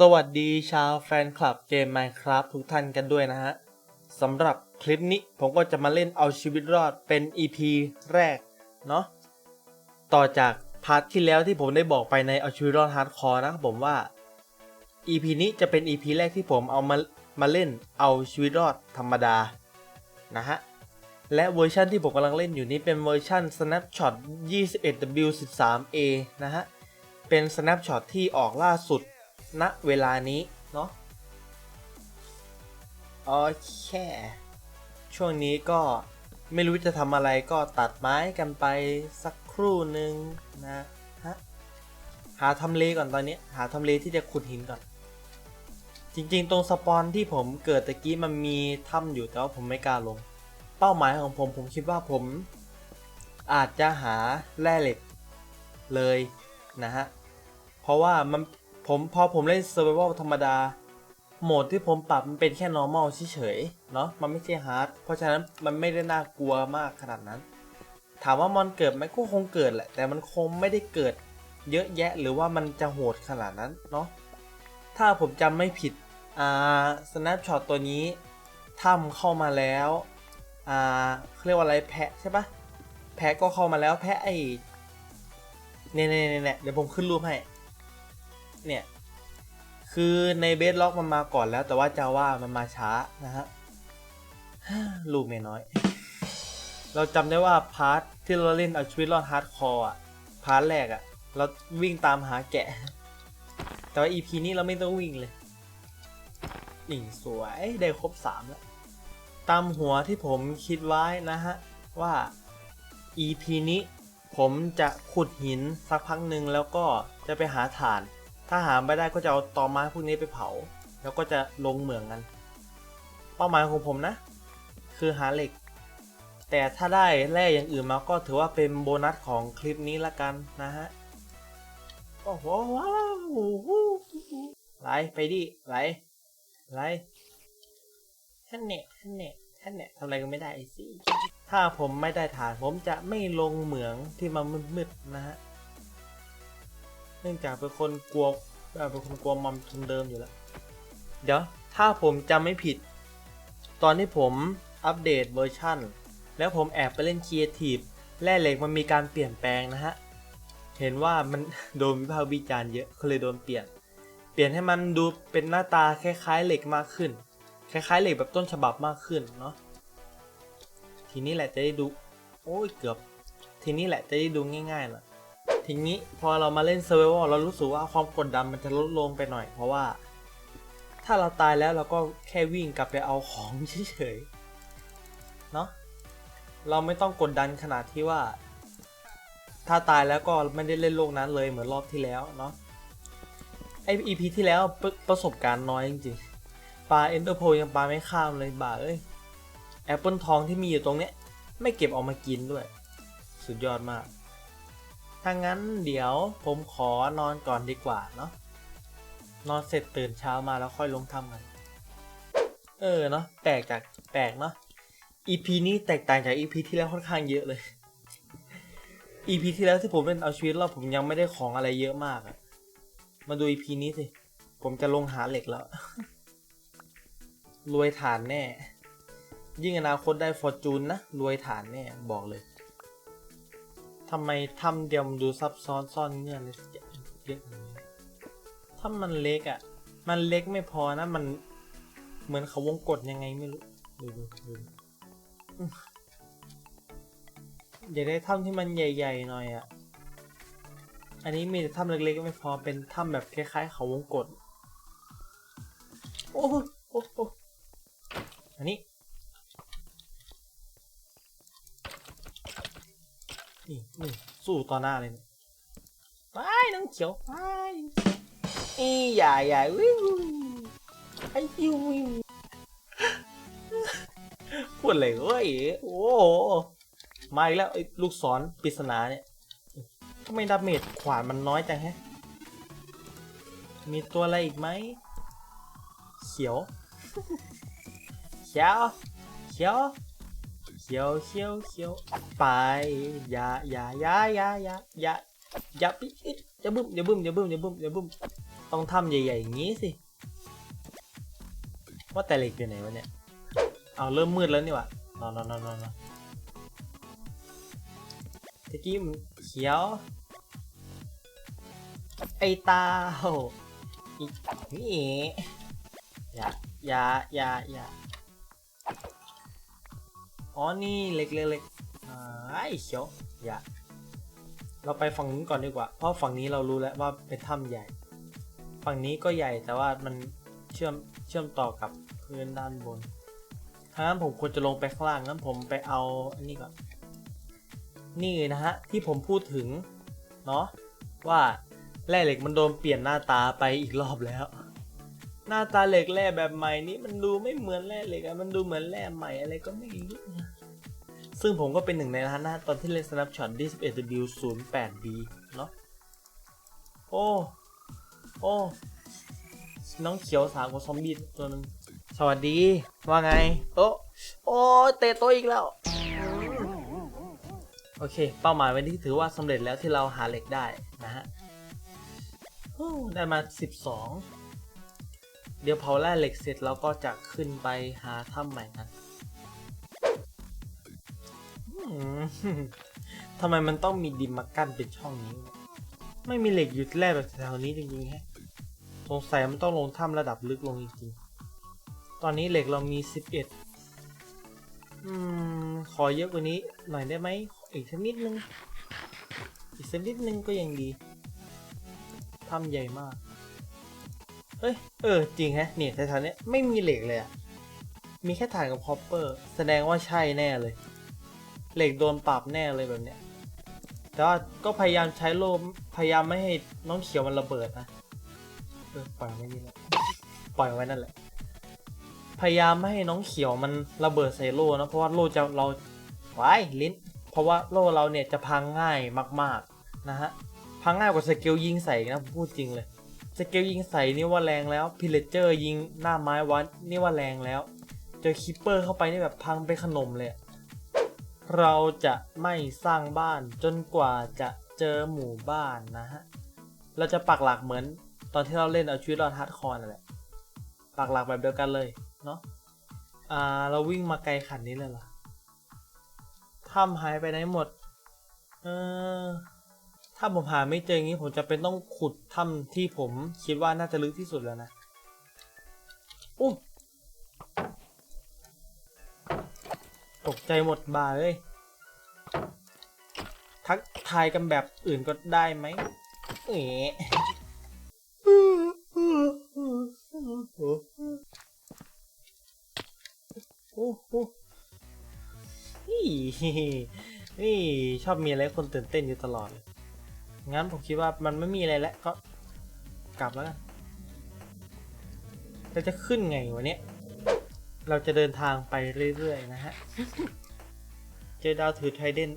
สวัสดีชาวแฟนคลับเกม Minecraft ทุกท่านกันด้วยนะฮะสำหรับคลิปนี้ผมก็จะมาเล่นเอาชีวิตรอดเป็น EP แรกเนาะต่อจากพาร์ทที่แล้วที่ผมได้บอกไปในเอาชีวิตรอดฮาร์ดคอร์นะครับผมว่า EP นี้จะเป็น EP แรกที่ผมเอามามาเล่นเอาชีวิตรอดธรรมดานะฮะและเวอร์ชันที่ผมกำลังเล่นอยู่นี้เป็นเวอร์ชัน Snapshot 21W13A นะฮะเป็น Snapshot ที่ออกล่าสุด ณเวลานี้ เนาะโอเค ช่วงนี้ก็ไม่รู้จะทำอะไรก็ตัดไม้กันไปสักครู่หนึ่งนะฮะหาทำเลก่อนตอนนี้ หาทำเลที่จะขุดหินก่อน จริงๆ ตรงสปอนที่ผมเกิดตะกี้มันมีถ้ำอยู่แต่ว่าผมไม่กล้าลง เป้าหมายของผมผมคิดว่าผม อาจจะหาแร่เหล็กเลยนะฮะ เพราะว่ามัน ผมพอผมเล่น Survival ธรรมดา โหมดที่ผมปรับมันเป็นแค่ normal เฉยๆเนาะมันไม่ใช่ hard เพราะฉะนั้นมันไม่ได้น่ากลัวมากขนาดนั้น ถามว่ามอนเกิดไหมก็คงเกิดแหละ แต่มันคงไม่ได้เกิดเยอะแยะหรือว่ามันจะโหดขนาดนั้นเนาะถ้าผมจำไม่ผิดอ่า snapshot ตัวนี้ถ้ำเข้ามาแล้วอ่าเรียกว่าอะไรแพะใช่ปะแพะก็เข้ามาแล้วแพะไอเน่เนี่ยเนี่ยเนี่ยเดี๋ยวผมขึ้นรูปให้ เนี่ย คือในเบสล็อกมันมาก่อนแล้ว แต่ว่าจาว่ามันมาช้านะฮะลูกเมียน้อย เราจำได้ว่าพาร์ทที่เราเล่นเอาชีวิตรอดฮาร์ดคอร์อะ พาร์ทแรกอะ เราวิ่งตามหาแกะ แต่ว่า EP นี้เราไม่ต้องวิ่งเลยหนิงสวยได้ครบสามแล้ว ตามหัวที่ผมคิดไว้นะฮะ ว่า EP นี้ผมจะขุดหินสักพักหนึ่งแล้วก็จะไปหาถ่าน ถ้าหาไม่ได้ก็จะเอาตอไม้พวกนี้ไปเผา แล้วก็จะลงเหมืองกัน เป้าหมายของผมนะ คือหาเหล็ก แต่ถ้าได้แร่อย่างอื่นมาก็ถือว่าเป็นโบนัสของคลิปนี้ละกันนะฮะ โอ้โหว้าวไหลไปดิไหลไหลท่านเนี่ท่านเนี่ท่านเนี่ทำอะไรก็ไม่ได้สิถ้าผมไม่ได้ฐานผมจะไม่ลงเหมืองที่มันมืดๆนะฮะ นื่องจากเป็นคนกลัวเป็นคนกลัวมอมทุนเดิมอยู่แล้ว เดี๋ยวถ้าผมจำไม่ผิด ตอนที่ผมอัปเดตเวอร์ชันแล้วผมแอบไปเล่นครีเอทีฟแร่เหล็กมันมีการเปลี่ยนแปลงนะฮะ เห็นว่ามันโดนวิพากษ์วิจารณ์เยอะก็เลยโดนเปลี่ยน เปลี่ยนให้มันดูเป็นหน้าตาคล้ายๆเหล็กมากขึ้น คล้ายๆเหล็กแบบต้นฉบับมากขึ้นเนาะ ทีนี้แหละจะได้ดู โอ้ยเกือบ ทีนี้แหละจะได้ดูง่ายๆหน่อย ทีนี้พอเรามาเล่นเซ r ร์ i ว l เรารู้สึกว่าความกดดันมันจะลดลงไปหน่อย เพราะว่า ถ้าเราตายแล้วเราก็แค่วิ่งกลับไปเอาของเฉยๆเนาะเราไม่ต้องกดดันขนาดที่ว่า ถ้าตายแล้วก็ไม่ได้เล่นโลกนั้นเลยเหมือนรอบที่แล้วเนาะไอ EP ที่แล้วปประสบการณ์น้อยจริงๆปลาเอ็นเตอร์โพยังปลาไม่ข้ามเลยบ่าเอ้ยแอปเปิลทองที่มีอยู่ตรงเนี้ยไม่เก็บออกมากินด้วย สุดยอดมาก ถ้างั้นเดี๋ยวผมขอนอนก่อนดีกว่าเนาะ นอนเสร็จตื่นเช้ามาแล้วค่อยลงทำกัน เออเนาะแปลกจากแปลกเนาะ EP นี้แตกต่างจาก EP ที่แล้วค่อนข้างเยอะเลย EP ที่แล้วที่ผมเล่นเอาชีวิตรอดผมยังไม่ได้ของอะไรเยอะมากอะมาดู EP นี้สิ ผมจะลงหาเหล็กแล้ว รวยฐานแน่ ยิ่งอนาคตได้ฟอร์จูนนะ รวยฐานแน่ บอกเลย ทำไมทำเดียวมันดูซับซ้อนซ่อนเงื่อนเลยเยอะอย่างนี้ถ้ามันเล็กอะ่ะ มันเล็กไม่พอนะมันเหมือนเขาวงกดยังไงไม่รู้ดูดูดูอยากได้ถ้ำที่มันใหญ่ ๆ หน่อยอะ่ะ อันนี้มีแต่ถ้ำเล็กๆก็ไม่พอเป็นถ้ำแบบคล้ายๆ เขาวงกด โอ้โหโอ้โหอันนี้ นี่นี่ ต่อหน้าเลยไปน้องเขียวไปอีอย่าอย่าวิวไอ้ยิววิวพูดอะไรเว้ยโอ้มาอีกแล้วไอ้ลูกศรปริศนาเนี่ยทำไมดาเมจขวานมันน้อยจังแฮะ มีตัวอะไรอีกไหม เขียว เขียว เขียว เขียวเขียวเขียวไปอย่าอย่าอย่าอย่าอย่าอย่าอย่าปิดอย่าบึ้มอย่าบึ้มอย่าบึ้มอย่าบึ้มอย่าบึ้มต้องทำใหญ่ๆอย่างนี้สิว่าแต่เหล็กอยู่ไหนวะเนี่ยเอาเริ่มมืดแล้วนี่ว่านอนนอนนอนนอนนอนตะกี้มันเขียว ไอตาโหอีกนี่อย่าอย่าอย่าอย่า อ๋อนี่เล็กเล็กเล็กอ่าไอเขียวอย่าเราไปฝั่งนู้นก่อนดีกว่า เพราะฝั่งนี้เรารู้แล้วว่าเป็นถ้ำใหญ่ ฝั่งนี้ก็ใหญ่แต่ว่ามันเชื่อมเชื่อมต่อกับพื้นด้านบนถ้างั้นผมควรจะลงไปข้างล่างงั้นผมไปเอาอันนี้ก่อน นี่นะฮะที่ผมพูดถึงเนาะว่าแร่เหล็กมันโดนเปลี่ยนหน้าตาไปอีกรอบแล้ว หน้าตาเหล็กแร่แบบใหม่นี้มันดูไม่เหมือนแร่เหล็กอะมันดูเหมือนแร่ใหม่อะไรก็ไม่รู้นะ ซึ่งผมก็เป็นหนึ่งในนั้นนะตอนที่เล่น Snapshot D11W08B เนาะโอ้ โอ้ น้องเขียวสาวกับซอมบี้ตัวหนึ่งสวัสดี ว่าไงโอ้โอ้เตะโตะอีกแล้ว โอเค เป้าหมายวันนี้ถือว่าสำเร็จแล้วที่เราหาเหล็กได้นะฮะโอ้ได้มา 12 เดี๋ยวเผาแร่เหล็กเสร็จเราก็จะขึ้นไปหาถ้ำใหม่กันอืม ทำไมมันต้องมีดินมากั้นเป็นช่องนี้ ไม่มีเหล็กอยู่แร่แบบแถวนี้จริงๆแฮะสงสัยมันต้องลงถ้ำระดับลึกลงจริงๆ ตอนนี้เหล็กเรามี 11 อืม ขอเยอะกว่านี้หน่อยได้ไหม อีกสักนิดนึง อีกสักนิดนึงก็ยังดี ถ้ำใหญ่มากเฮ้ย เออ จริงแฮะ เนี่ยแถวๆนี้ไม่มีเหล็กเลยอะมีแค่ถ่านกับคอปเปอร์ แสดงว่าใช่แน่เลย เหล็กโดนปรับแน่เลยแบบเนี้ย แต่ว่าก็พยายามใช้โล่พยายามไม่ให้น้องเขียวมันระเบิดนะเออปล่อยไว้นี่แหละปล่อยไว้นั่นแหละ พยายามไม่ให้น้องเขียวมันระเบิดใส่โล่นะเพราะว่าโล่จะเราไว้ลิ้น เพราะว่าโล่เราเนี่ยจะพังง่ายมาก ๆนะฮะพังง่ายกว่าสเกลยิงใส่นะผมพูดจริงเลยสเกลยิงใส่นี่ว่าแรงแล้วพิเลเจอร์ยิงหน้าไม้วัดนี่ว่าแรงแล้ว เจอคิปเปอร์เข้าไปนี่แบบพังเป็นขนมเลยอะ เราจะไม่สร้างบ้านจนกว่าจะเจอหมู่บ้านนะฮะ เราจะปักหลักเหมือนตอนที่เราเล่นเอาชีวิตรอดฮาร์ดคอร์นั่นแหละ ปักหลักแบบเดียวกันเลยเนาะ อ่า เราวิ่งมาไกลขันนี้เลยเหรอถ้ำหายไปไหนหมด เออ ถ้าผมหาไม่เจออย่างนี้ผมจะเป็นต้องขุดถ้ำที่ผมคิดว่าน่าจะลึกที่สุดแล้วนะ อู้ ตกใจหมดบาเลย ทักทายกันแบบอื่นก็ได้ไหมเอ๋โอ้โหนี่นี่ชอบมีอะไรคนตื่นเต้นอยู่ตลอดเลยงั้นผมคิดว่ามันไม่มีอะไรแล้วก็กลับแล้วกันเราจะขึ้นไงวะเนี้ย เราจะเดินทางไปเรื่อยๆนะฮะ เจอดาวถือไทเดน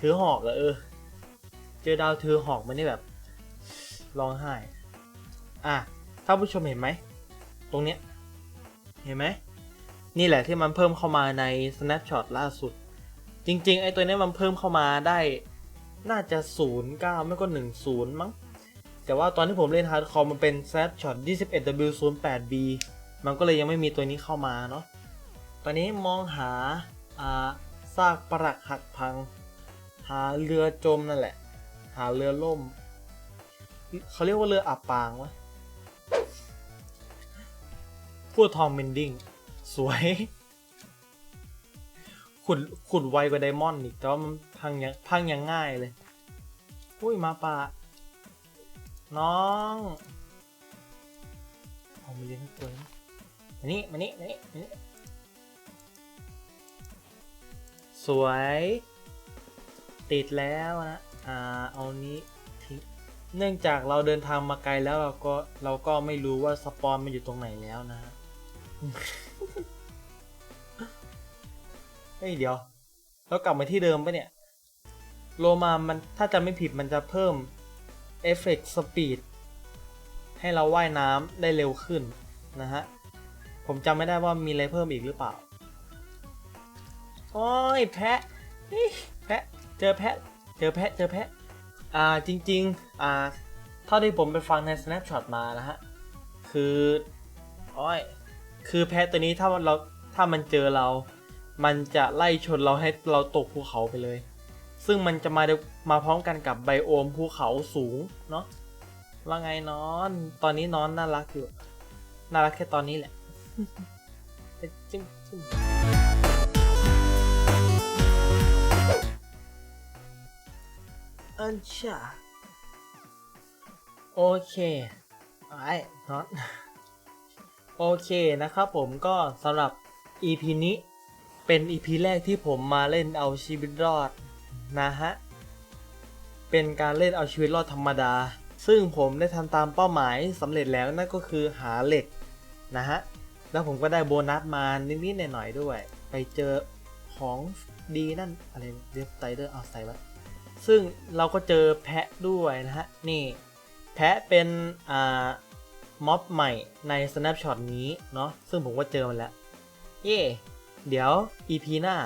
ถือหอกเหรอเออ เจอดาวถือหอกมันนี่แบบร้องไห้ อะท่านผู้ชมเห็นไหม ตรงเนี้ย เห็นไหม นี่แหละที่มันเพิ่มเข้ามาใน snapshot ล่าสุด จริง ๆ ไอ้ตัวเนี้ยมันเพิ่มเข้ามาได้น่าจะ0 9ไม่ก็1 0 มั้ง แต่ว่าตอนที่ผมเล่น hardcore มันเป็น snapshot 21W08B มันก็เลยยังไม่มีตัวนี้เข้ามาเนาะ ตอนนี้มองหาอ่าซากปรักหักพัง หาเรือจมนั่นแหละ หาเรือล่ม เขาเรียกว่าเรืออับปางวะพูดทอมเมนดิ้งสวย ขุดขุดไวกว่าไดมอนด์อีกแต่ว่ามันพังยังพังยังง่ายเลย อุ้ยมาป่าน้อง เอามาเลี้ยงตัวนี้ มานี่มานี่มานี่มานี่สวย ติดแล้วนะอ่าเอานี้ทิ้งเนื่องจากเราเดินทางมาไกลแล้วเราก็เราก็ไม่รู้ว่าสปอนมันอยู่ตรงไหนแล้วนะเฮ้ยเดี๋ยว เรากลับมาที่เดิมปะเนี่ย โลมามันถ้าจะไม่ผิดมันจะเพิ่มเอฟเฟกต์สปีดให้เราว่ายน้ำได้เร็วขึ้นนะฮะ ผมจำไม่ได้ว่ามีอะไรเพิ่มอีกหรือเปล่า โอ้ยแพะแพะ เจอแพะ เจอแพะ เจอแพะ อ่าจริงๆ อ่า เท่าที่ผมไปฟังใน snapshot มานะฮะ คือโอ้ยคือแพะตัวนี้ถ้าเราถ้ามันเจอเรา มันจะไล่ชนเราให้เราตกภูเขาไปเลย ซึ่งมันจะมาเดี๋ยวมาพร้อมกันกับไบโอมภูเขาสูงเนาะว่าไงนอน ตอนนี้นอนน่ารักอยู่ น่ารักแค่ตอนนี้แหละ จิ้มจิ้มอันชาโอเคไอ้นอนโอเคนะครับผมก็สำหรับ EP นี้เป็น EP แรกที่ผมมาเล่นเอาชีวิตรอดนะฮะ เป็นการเล่นเอาชีวิตรอดธรรมดา ซึ่งผมได้ทำตามเป้าหมายสำเร็จแล้วนั่นก็คือหาเหล็กนะฮะ แล้วผมก็ได้โบนัสมานิดๆหน่อยๆด้วย ไปเจอของดีนั่นอะไรเดฟไตเดอร์เอาใส่ไว้ซึ่งเราก็เจอแพะด้วยนะฮะ นี่ แพะเป็นอ่าม็อบใหม่ใน Snapshot นี้เนาะซึ่งผมก็เจอมันแล้ว เย่เดี๋ยว EP หน้า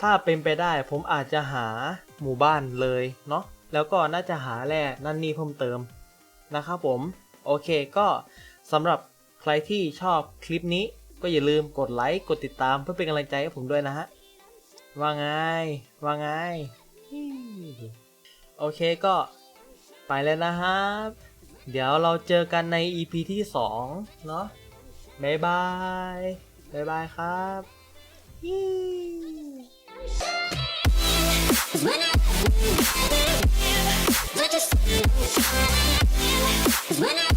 ถ้าเป็นไปได้ผมอาจจะหาหมู่บ้านเลยเนาะแล้วก็น่าจะหาแร่นั่นนี่เพิ่มเติมนะครับผม โอเคก็สำหรับ รที่ชอบคลิปนี้ก็อย่าลืมกดไลค์ กดติดตามเพื่อเป็นกำลังใจให้ผมด้วยนะฮะ ว่าไง ว่าไง โอเคก็ไปแล้วนะครับ เดี๋ยวเราเจอกันใน EP ที่ 2 เนาะบ๊ายบาย บ๊ายบายครับยี่ When I, when I,